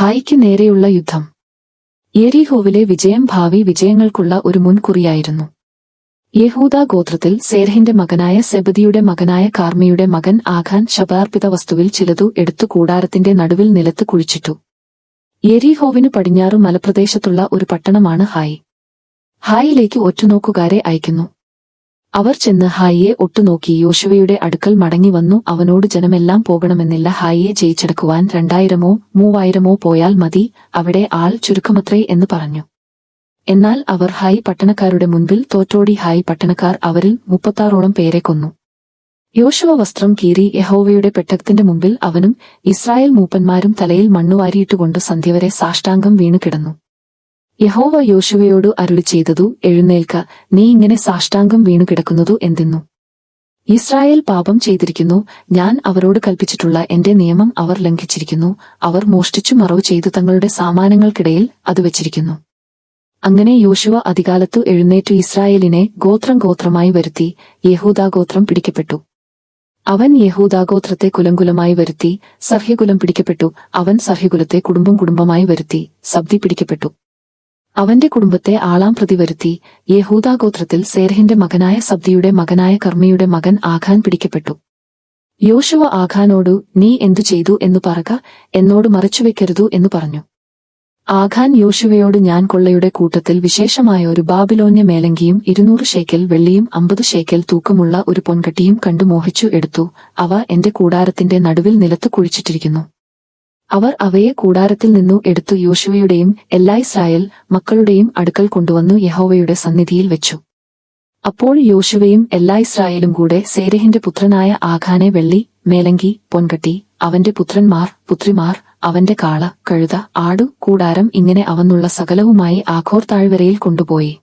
ഹായിക്ക് നേരെയുള്ള യുദ്ധം. എരിഹോവിലെ വിജയം ഭാവി വിജയങ്ങൾക്കുള്ള ഒരു മുൻകുറിയായിരുന്നു. യഹൂദ ഗോത്രത്തിൽ സേർഹിന്റെ മകനായ സെബദിയുടെ മകനായ കാർമിയുടെ മകൻ ആഖാൻ ശബാർപ്പിത വസ്തുവിൽ ചിലതു എടുത്തു കൂടാരത്തിന്റെ നടുവിൽ നിലത്ത് കുഴിച്ചിട്ടു. യെരീഹോവിനു പടിഞ്ഞാറ് മലപ്രദേശത്തുള്ള ഒരു പട്ടണമാണ് ഹായ്. ഹായിലേക്ക് ഒറ്റുനോക്കുകാരെ അയക്കുന്നു. അവർ ചെന്ന് ഹായിയെ ഒട്ടുനോക്കി യോശുവയുടെ അടുക്കൽ മടങ്ങി വന്നു. അവനോട് ജനമെല്ലാം പോകണമെന്നില്ല. ഹായിയെ ജയിച്ചെടുക്കുവാൻ രണ്ടായിരമോ മൂവായിരമോ പോയാൽ മതി. അവിടെ ആൾ ചുരുക്കമത്രേ എന്ന് പറഞ്ഞു. എന്നാൽ അവർ ഹായ് പട്ടണക്കാരുടെ മുൻപിൽ തോറ്റോടി ഹായ് പട്ടണക്കാർ അവരിൽ മുപ്പത്താറോളം പേരെ കൊന്നു. യോശുവ വസ്ത്രം കീറി യഹോവയുടെ പെട്ടകത്തിന്റെ മുമ്പിൽ അവനും ഇസ്രായേൽ മൂപ്പന്മാരും തലയിൽ മണ്ണുവാരിയിട്ടുകൊണ്ട് സന്ധ്യവരെ സാഷ്ടാംഗം വീണു കിടന്നു യഹോവ യോശുവയോട് അരുളി ചെയ്തതു എഴുന്നേൽക്ക നീ ഇങ്ങനെ സാഷ്ടാംഗം വീണു കിടക്കുന്നതു എന്തെന്നു? ഇസ്രായേൽ പാപം ചെയ്തിരിക്കുന്നു ഞാൻ അവരോട് കൽപ്പിച്ചിട്ടുള്ള എന്റെ നിയമം അവർ ലംഘിച്ചിരിക്കുന്നു അവർ മോഷ്ടിച്ചു മറവ് ചെയ്തു തങ്ങളുടെ സാമാനങ്ങൾക്കിടയിൽ അത് വച്ചിരിക്കുന്നു. അങ്ങനെ യോശുവ അധികാലത്തു എഴുന്നേറ്റു ഇസ്രായേലിനെ ഗോത്രം ഗോത്രമായി വരുത്തി യഹൂദാഗോത്രം പിടിക്കപ്പെട്ടു. അവൻ യഹൂദാഗോത്രത്തെ കുലംകുലമായി വരുത്തി സഹ്യകുലം പിടിക്കപ്പെട്ടു അവൻ സഹ്യകുലത്തെ കുടുംബം കുടുംബമായി വരുത്തി സബ്ദി പിടിക്കപ്പെട്ടു. അവന്റെ കുടുംബത്തെ ആളാം പ്രതി വരുത്തി യഹൂദാഗോത്രത്തിൽ സേരഹിന്റെ മകനായ സബ്ദിയുടെ മകനായ കർമ്മിയുടെ മകൻ ആഖാൻ പിടിക്കപ്പെട്ടു. യോശുവ ആഖാനോടു നീ എന്തു ചെയ്തു എന്നു പറക എന്നോട് മറച്ചുവെക്കരുതു എന്നു പറഞ്ഞു. ആഖാൻ യോശുവയോട് ഞാൻ കൊള്ളയുടെ കൂട്ടത്തിൽ വിശേഷമായ ഒരു ബാബിലോന്യ മേലങ്കിയും ഇരുന്നൂറ് ഷേക്കൽ വെള്ളിയും അമ്പത് ഷേക്കൽ തൂക്കമുള്ള ഒരു പൊൻകട്ടിയും കണ്ടു മോഹിച്ചു എടുത്തു. അവ എന്റെ കൂടാരത്തിന്റെ നടുവിൽ നിലത്ത് കുഴിച്ചിട്ടിരിക്കുന്നു. അവർ അവയെ കൂടാരത്തിൽ നിന്നു എടുത്തു യോശുവയുടെയും എല്ലാ ഇസ്രായേൽ മക്കളുടെയും അടുക്കൽ കൊണ്ടുവന്നു യഹോവയുടെ സന്നിധിയിൽ വെച്ചു. അപ്പോൾ യോശുവയും എല്ലാ ഇസ്രായേലും കൂടെ സേരഹിന്റെ പുത്രനായ ആഖാനെ വെള്ളി മേലങ്കി പൊൻകട്ടി അവന്റെ പുത്രന്മാർ പുത്രിമാർ അവന്റെ കാള കഴുത ആടു കൂടാരം ഇങ്ങനെ അവന്നുള്ള സകലവുമായി ആഘോർ താഴ്വരയിൽ കൊണ്ടുപോയി.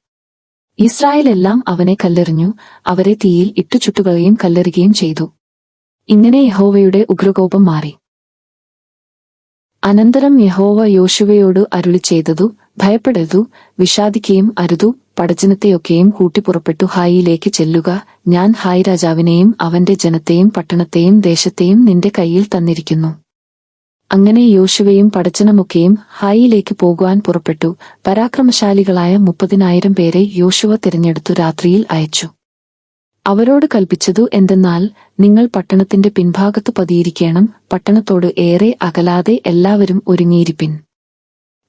ഇസ്രായേലെല്ലാം അവനെ കല്ലെറിഞ്ഞു അവരെ തീയിൽ ഇട്ടു കല്ലെറുകയും ചെയ്തു. ഇങ്ങനെ യഹോവയുടെ ഉഗ്രകോപം മാറി. അനന്തരം യഹോവ യോശുവയോട് അരുളി ചെയ്തതു ഭയപ്പെടരുതു വിഷാദിക്കുകയും അരുതു പടജനത്തെയൊക്കെയും കൂട്ടിപ്പുറപ്പെട്ടു ഹായിയിലേക്ക് ചെല്ലുക. ഞാൻ ഹായ് രാജാവിനെയും അവന്റെ ജനത്തെയും പട്ടണത്തെയും ദേശത്തെയും നിന്റെ കയ്യിൽ തന്നിരിക്കുന്നു. അങ്ങനെ യോശുവയും പടച്ചനമൊക്കെയും ഹായിയിലേക്ക് പോകുവാൻ പുറപ്പെട്ടു. പരാക്രമശാലികളായ മുപ്പതിനായിരം പേരെ യോശുവ തിരഞ്ഞെടുത്തു രാത്രിയിൽ അയച്ചു. അവരോട് കൽപ്പിച്ചതു എന്തെന്നാൽ നിങ്ങൾ പട്ടണത്തിന്റെ പിൻഭാഗത്തു പതിയിരിക്കണം പട്ടണത്തോട് ഏറെ അകലാതെ എല്ലാവരും ഒരുങ്ങിയിരിപ്പിൻ.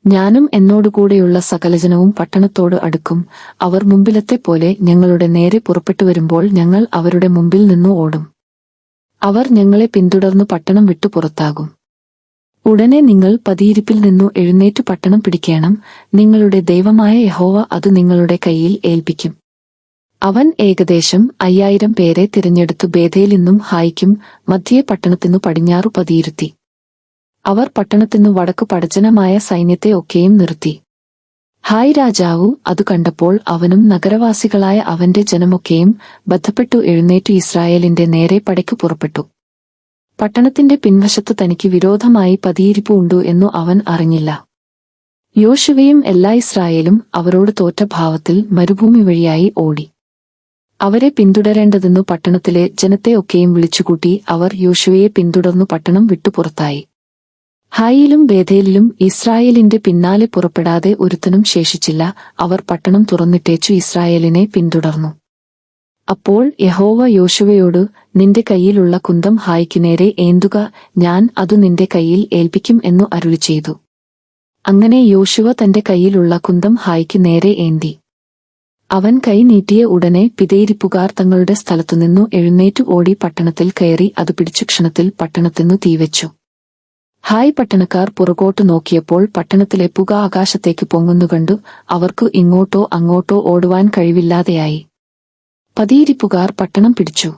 ഞാനും എന്നോടുകൂടെയുള്ള സകലജനവും പട്ടണത്തോട് അടുക്കും. അവർ മുമ്പിലത്തെ പോലെ ഞങ്ങളുടെ നേരെ പുറപ്പെട്ടു വരുമ്പോൾ ഞങ്ങൾ അവരുടെ മുമ്പിൽ നിന്നു ഓടും. അവർ ഞങ്ങളെ പിന്തുടർന്ന് പട്ടണം വിട്ടു പുറത്താകും. ഉടനെ നിങ്ങൾ പതിയിരിപ്പിൽ നിന്നു എഴുന്നേറ്റ് പട്ടണം പിടിക്കണം. നിങ്ങളുടെ ദൈവമായ യഹോവ അത് നിങ്ങളുടെ കയ്യിൽ ഏൽപ്പിക്കും. അവൻ ഏകദേശം അയ്യായിരം പേരെ തിരഞ്ഞെടുത്തു ബേധയിൽ നിന്നും ഹായിക്കും മധ്യേ പട്ടണത്തിനു പടിഞ്ഞാറു പതിയിരുത്തി. അവർ പട്ടണത്തിനു വടക്കു പടജനമായ സൈന്യത്തെ ഒക്കെയും നിർത്തി. ഹായ് രാജാവു അത് കണ്ടപ്പോൾ അവനും നഗരവാസികളായ അവന്റെ ജനമൊക്കെയും ബന്ധപ്പെട്ടു എഴുന്നേറ്റു ഇസ്രായേലിന്റെ നേരെ പടയ്ക്കു പുറപ്പെട്ടു. പട്ടണത്തിന്റെ പിൻവശത്ത് തനിക്ക് വിരോധമായി പതിയിരിപ്പ് ഉണ്ടു എന്നു അവൻ അറിഞ്ഞില്ല. യോശുവയും എല്ലാ ഇസ്രായേലും അവരോട് തോറ്റ ഭാവത്തിൽ മരുഭൂമി വഴിയായി ഓടി. അവരെ പിന്തുടരേണ്ടതെന്നു പട്ടണത്തിലെ ജനത്തെ ഒക്കെയും വിളിച്ചുകൂട്ടി അവർ യോശുവയെ പിന്തുടർന്നു പട്ടണം വിട്ടുപുറത്തായി ഹായിലും ബേധേലിലും ഇസ്രായേലിന്റെ പിന്നാലെ പുറപ്പെടാതെ ഒരുത്തനും ശേഷിച്ചില്ല. അവർ പട്ടണം തുറന്നിട്ടേച്ചു ഇസ്രായേലിനെ പിന്തുടർന്നു. അപ്പോൾ യഹോവ യോശുവയോട് നിന്റെ കൈയിലുള്ള കുന്തം ഹായ്ക്കു നേരെ ഏന്തുക. ഞാൻ അതു നിന്റെ കയ്യിൽ ഏൽപ്പിക്കും എന്നു അരുളി ചെയ്തു അങ്ങനെ യോശുവ തന്റെ കൈയിലുള്ള കുന്തം ഹായ്ക്കു നേരെ ഏന്തി. അവൻ കൈ നീട്ടിയ ഉടനെ പിതയിരിപ്പുകാർ തങ്ങളുടെ സ്ഥലത്തുനിന്നു എഴുന്നേറ്റു ഓടി പട്ടണത്തിൽ കയറി അത് പിടിച്ചു ക്ഷണത്തിൽ പട്ടണത്തിനു തീവച്ചു ഹായ് പട്ടണക്കാർ പുറകോട്ടു നോക്കിയപ്പോൾ പട്ടണത്തിലെ പുക ആകാശത്തേക്ക് പൊങ്ങുന്നു കണ്ടു അവർക്കു ഇങ്ങോട്ടോ അങ്ങോട്ടോ ഓടുവാൻ കഴിവില്ലാതെയായി. പതിയിരിപ്പുകാർ പട്ടണം പിടിച്ചു.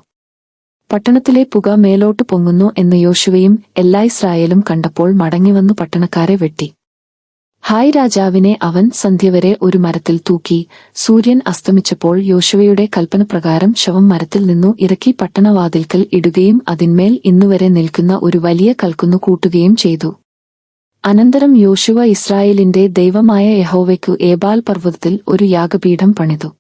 പട്ടണത്തിലെ പുക മേലോട്ടു പൊങ്ങുന്നു എന്ന് യോശുവയും എല്ലാ ഇസ്രായേലും കണ്ടപ്പോൾ മടങ്ങിവന്നു പട്ടണക്കാരെ വെട്ടി. ഹായ് രാജാവിനെ അവൻ സന്ധ്യവരെ ഒരു മരത്തിൽ തൂക്കി. സൂര്യൻ അസ്തമിച്ചപ്പോൾ യോശുവയുടെ കൽപ്പനപ്രകാരം ശവം മരത്തിൽ നിന്നു ഇറക്കി പട്ടണവാതിൽക്കൽ ഇടുകയും അതിന്മേൽ ഇന്നുവരെ നിൽക്കുന്ന ഒരു വലിയ കൽക്കുന്നു കൂട്ടുകയും ചെയ്തു. അനന്തരം യോശുവ ഇസ്രായേലിന്റെ ദൈവമായ യഹോവയ്ക്കു ഏബാൽ പർവതത്തിൽ ഒരു യാഗപീഠം പണിതു.